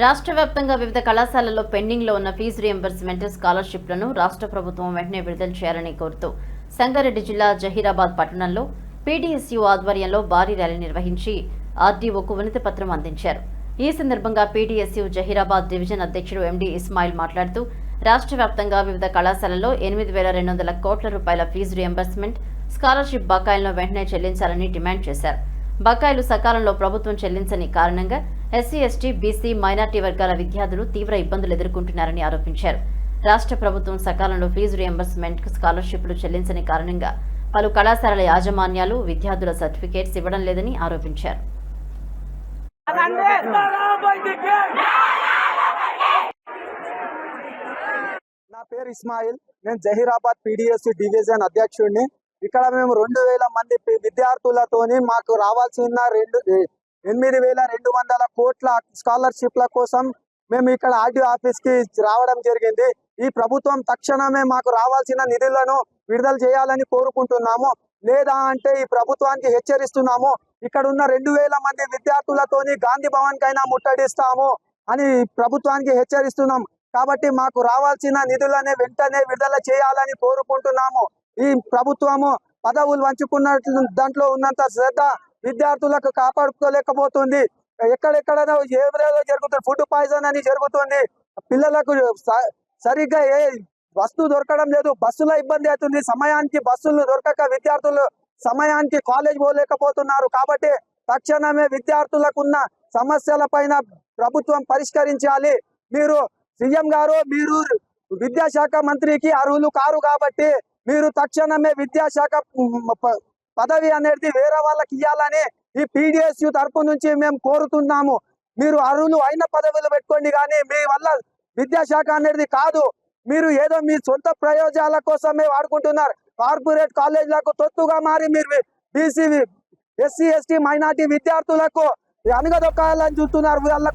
రాష్ట్ర వ్యాప్తంగా వివిధ కళాశాలల్లో పెండింగ్లో ఉన్న ఫీజు రియంబర్స్మెంట్ స్కాలర్షిప్లను రాష్ట్ర ప్రభుత్వం వెంటనే విడుదల చేయాలని కోరుతూ సంగారెడ్డి జిల్లా జహీరాబాద్ పట్టణంలో పీడీఎస్యు ఆధ్వర్యంలో భారీ ర్యాలీ నిర్వహించి ఆర్డీఓకు వినతి పత్రం అందించారు. ఈ సందర్భంగా పీడీఎస్యు జహీరాబాద్ డివిజన్ అధ్యక్షుడు ఎండి ఇస్మాయిల్ మాట్లాడుతూ రాష్ట్ర వ్యాప్తంగా వివిధ కళాశాలల్లో ఎనిమిది వేల రెండు వందల కోట్ల రూపాయల ఫీజు రియంబర్స్మెంట్ స్కాలర్షిప్ బకాయిలను వెంటనే చెల్లించాలని డిమాండ్ చేశారు. బకాయిలు సకాలంలో ప్రభుత్వం చెల్లించని కారణంగా ఎస్సీ ఎస్టీ బీసీ మైనార్టీ వర్గాల విద్యార్థులు తీవ్ర ఇబ్బందులు ఎదుర్కొంటున్నారని ఆరోపించారు. రాష్ట్ర ప్రభుత్వం సకాలంలో ఫీజు రియంబర్స్మెంట్ స్కాలర్షిప్లు చెల్లించని కారణంగా పలు కళాశాలల యాజమాన్యాలు విద్యార్థుల సర్టిఫికేట్స్ ఇవ్వడం లేదని ఆరోపించారు. నా పేరు ఇస్మాయిల్. నేను జహీరాబాద్ పీడిఎస్ డివిజన్ అధ్యక్షుడిని. ఇక్కడ మేము రెండు వేల మంది పి- విద్యార్థులతోని మాకు రావాల్సిన రెండు ఎనిమిది వేల రెండు వందల కోట్ల స్కాలర్షిప్ల కోసం మేము ఇక్కడ ఆర్డీఓ ఆఫీస్కి రావడం జరిగింది. ఈ ప్రభుత్వం తక్షణమే మాకు రావాల్సిన నిధులను విడుదల చేయాలని కోరుకుంటున్నాము. లేదా అంటే ఈ ప్రభుత్వానికి హెచ్చరిస్తున్నాము. ఇక్కడ ఉన్న రెండు వేల మంది విద్యార్థులతోని గాంధీ భవన్ కైనా ముట్టడిస్తాము అని ప్రభుత్వానికి హెచ్చరిస్తున్నాం. కాబట్టి మాకు రావాల్సిన నిధులనే వెంటనే విడుదల చేయాలని కోరుకుంటున్నాము. ఈ ప్రభుత్వము పదవులు వంచుకున్నట్లు దాంట్లో ఉన్నంత శ్రద్ధ విద్యార్థులకు కాపాడుకోలేకపోతుంది. ఎక్కడెక్కడనో ఏదో జరుగుతుంది ఫుడ్ పాయిజన్ అని జరుగుతుంది. పిల్లలకు స- సరిగ్గా ఏ వస్తువు దొరకడం లేదు బస్సుల ఇబ్బంది అవుతుంది. సమయానికి బస్సులు దొరకక విద్యార్థులు సమయానికి కాలేజ్ పోలేకపోతున్నారు. కాబట్టి తక్షణమే విద్యార్థులకు ఉన్న సమస్యల పైన ప్రభుత్వం పరిష్కరించాలి. మీరు సీఎం గారు మీరు విద్యాశాఖ మంత్రికి అర్హులు కారు కాబట్టి మీరు తక్షణమే విద్యాశాఖ పదవి అనేది వేరే వాళ్ళకి ఇవ్వాలని ఈ పీడిఎస్యు తరపు నుంచి మేము కోరుతున్నాము. మీరు అర్హులు అయిన పదవులు పెట్టుకోండి కానీ మీ వల్ల విద్యాశాఖ అనేది కాదు. మీరు ఏదో మీ సొంత ప్రయోజనాల కోసమే వాడుకుంటున్నారు. కార్పొరేట్ కాలేజీలకు తొత్తుగా మారి మీరు బీసీ ఎస్సీ ఎస్టీ మైనార్టీ విద్యార్థులకు అనగదొక్కాలని చూస్తున్నారు. వాళ్ళకు